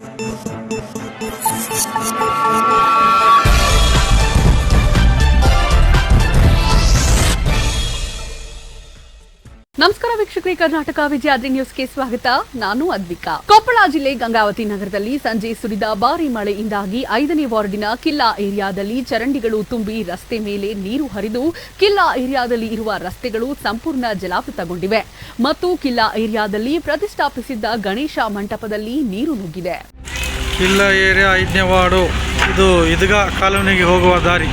you ವೀಕ್ಷಕರೇ, ಕರ್ನಾಟಕ ವಿಜಯಾದ್ರಿ ನ್ಯೂಸ್ಗೆ ಸ್ವಾಗತ. ನಾನು ಅದ್ವಿಕಾ. ಕೊಪ್ಪಳ ಜಿಲ್ಲೆ ಗಂಗಾವತಿ ನಗರದಲ್ಲಿ ಸಂಜೆ ಸುರಿದ ಭಾರಿ ಮಳೆಯಿಂದಾಗಿ ಐದನೇ ವಾರ್ಡಿನ ಕಿಲ್ಲಾ ಏರಿಯಾದಲ್ಲಿ ಚರಂಡಿಗಳು ತುಂಬಿ ರಸ್ತೆ ಮೇಲೆ ನೀರು ಹರಿದು ಕಿಲ್ಲಾ ಏರಿಯಾದಲ್ಲಿ ಇರುವ ರಸ್ತೆಗಳು ಸಂಪೂರ್ಣ ಜಲಾವೃತಗೊಂಡಿವೆ. ಮತ್ತು ಕಿಲ್ಲಾ ಏರಿಯಾದಲ್ಲಿ ಪ್ರತಿಷ್ಠಾಪಿಸಿದ್ದ ಗಣೇಶ ಮಂಟಪದಲ್ಲಿ ನೀರು ನುಗ್ಗಿದೆ. ಕಿಲ್ಲಾ ಏರಿಯಾ ಐದನೇ ವಾರ್ಡು. ಇದು ಇದಗ ಕಾಲೋನಿಗೆ ಹೋಗುವ ದಾರಿ.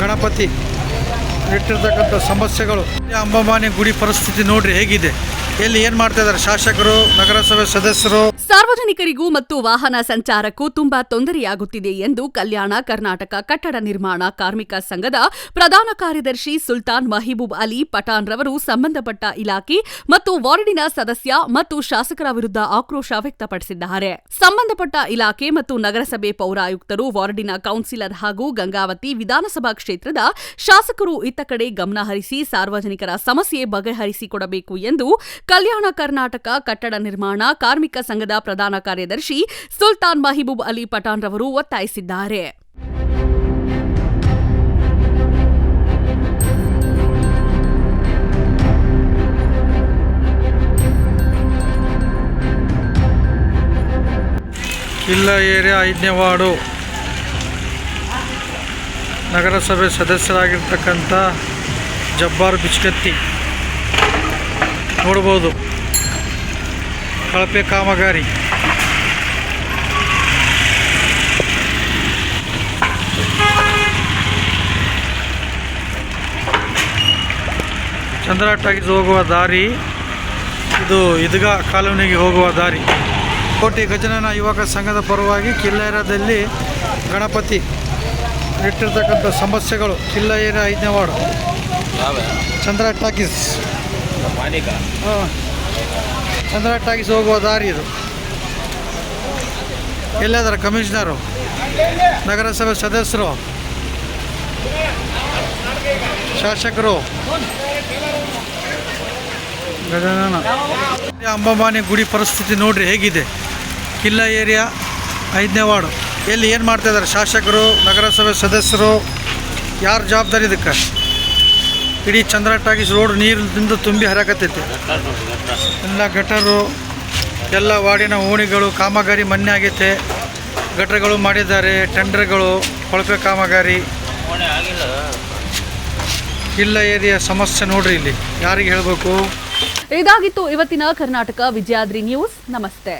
ಗಣಪತಿ. ಇಟ್ಟಿರ್ತಕ್ಕಂಥ ಸಮಸ್ಯೆಗಳು. ಅಂಬಮಾನಿ ಗುಡಿ ಪರಿಸ್ಥಿತಿ ನೋಡ್ರಿ ಹೇಗಿದೆ. ಎಲ್ಲಿ ಏನ್ ಮಾಡ್ತಾ ಇದ್ದಾರೆ? ಶಾಸಕರು, ನಗರಸಭೆ ಸದಸ್ಯರು? ಸಾರ್ವಜನಿಕರಿಗೂ ಮತ್ತು ವಾಹನ ಸಂಚಾರಕ್ಕೂ ತುಂಬಾ ತೊಂದರೆಯಾಗುತ್ತಿದೆ ಎಂದು ಕಲ್ಯಾಣ ಕರ್ನಾಟಕ ಕಟ್ಟಡ ನಿರ್ಮಾಣ ಕಾರ್ಮಿಕ ಸಂಘದ ಪ್ರಧಾನ ಕಾರ್ಯದರ್ಶಿ ಸುಲ್ತಾನ್ ಮಹಿಬೂಬ್ ಅಲಿ ಪಠಾನ್ ರವರು ಸಂಬಂಧಪಟ್ಟ ಇಲಾಖೆ ಮತ್ತು ವಾರ್ಡಿನ ಸದಸ್ಯ ಮತ್ತು ಶಾಸಕರ ವಿರುದ್ಧ ಆಕ್ರೋಶ ವ್ಯಕ್ತಪಡಿಸಿದ್ದಾರೆ. ಸಂಬಂಧಪಟ್ಟ ಇಲಾಖೆ ಮತ್ತು ನಗರಸಭೆ ಪೌರಾಯುಕ್ತರು, ವಾರ್ಡಿನ ಕೌನ್ಸಿಲರ್ ಹಾಗೂ ಗಂಗಾವತಿ ವಿಧಾನಸಭಾ ಕ್ಷೇತ್ರದ ಶಾಸಕರು ಇತ್ತ ಕಡೆ ಗಮನಹರಿಸಿ ಸಾರ್ವಜನಿಕರ ಸಮಸ್ಯೆ ಬಗೆಹರಿಸಿಕೊಡಬೇಕು ಎಂದು ಕಲ್ಯಾಣ ಕರ್ನಾಟಕ ಕಟ್ಟಡ ನಿರ್ಮಾಣ ಕಾರ್ಮಿಕ ಸಂಘದ ಪ್ರಧಾನ ಕಾರ್ಯದರ್ಶಿ ಸುಲ್ತಾನ್ ಮಹಿಬೂಬ್ ಅಲಿ ಪಠಾಣ್ ರವರು ಒತ್ತಾಯಿಸಿದ್ದಾರೆ. ಜಿಲ್ಲಾ ಏರಿಯಾ ಐದನೇ ವಾರ್ಡು. ನಗರಸಭೆ ಸದಸ್ಯರಾಗಿರ್ತಕ್ಕಂಥ ಜಬ್ಬಾರ್ ಬಿಚ್ಕತ್ತಿ. ನೋಡ್ಬೋದು. ಕಳಪೆ ಕಾಮಗಾರಿ. ಚಂದ್ರ ಟಾಕೀಸ್ ಹೋಗುವ ದಾರಿ ಇದು ಇದಗ ಕಾಲೋನಿಗೆ ಹೋಗುವ ದಾರಿ. ಕೋಟಿ ಗಜನನ ಯುವಕ ಸಂಘದ ಪರವಾಗಿ ಕಿಲ್ಲೇರದಲ್ಲಿ ಗಣಪತಿ ಇಟ್ಟಿರ್ತಕ್ಕಂಥ ಸಮಸ್ಯೆಗಳು. ಕಿಲ್ಲೇರ ಐದನೇ ವಾರ್ಡ್ ಚಂದ್ರ ಟಾಕೀಸ್ ಹಾಂ. ಚಂದ್ರ ಟಾಕೀಸ್ ಹೋಗುವ ದಾರಿ ಇದು. ಎಲ್ಲಾದ್ರ ಕಮಿಷನರು? ನಗರಸಭೆ ಸದಸ್ಯರು? ಶಾಸಕರು? ಗಜನನ. ಅಂಬಾಮಾನಿ ಗುಡಿ ಪರಿಸ್ಥಿತಿ ನೋಡ್ರಿ ಹೇಗಿದೆ? ಕಿಲ್ಲಾ ಏರಿಯಾ, ಐದನೇ ವಾರ್ಡು. ಎಲ್ಲಿ ಏನು ಮಾಡ್ತಾ ಇದ್ದಾರೆ? ಶಾಸಕರು, ನಗರಸಭೆ ಸದಸ್ಯರು, ಯಾರು ಜವಾಬ್ದಾರಿ ಇದಕ್ಕೆ? ಇಡೀ ಚಂದ್ರ ರೋಡ್ ನೀರಿನಿಂದ ತುಂಬಿ ಹರಕತ್ತೈತಿ ಎಲ್ಲ ಗಟರು, ಎಲ್ಲ ವಾರ್ಡಿನ ಓಣಿಗಳು, ಕಾಮಗಾರಿ ಮೊನ್ನೆ ಆಗೈತೆ. ಗಟರ್ಗಳು ಮಾಡಿದ್ದಾರೆ, ಟೆಂಡರ್ಗಳು ಕೊಳಪೆ ಕಾಮಗಾರಿ. ಇಲ್ಲ ಏರಿಯಾ ಸಮಸ್ಯೆ ನೋಡ್ರಿ ಇಲ್ಲಿ. ಯಾರಿಗೆ ಹೇಳಬೇಕು? ಇದಾಗಿತ್ತು ಇವತ್ತಿನ ಕರ್ನಾಟಕ ವಿಜಯಾದ್ರಿ ನ್ಯೂಸ್. ನಮಸ್ತೆ.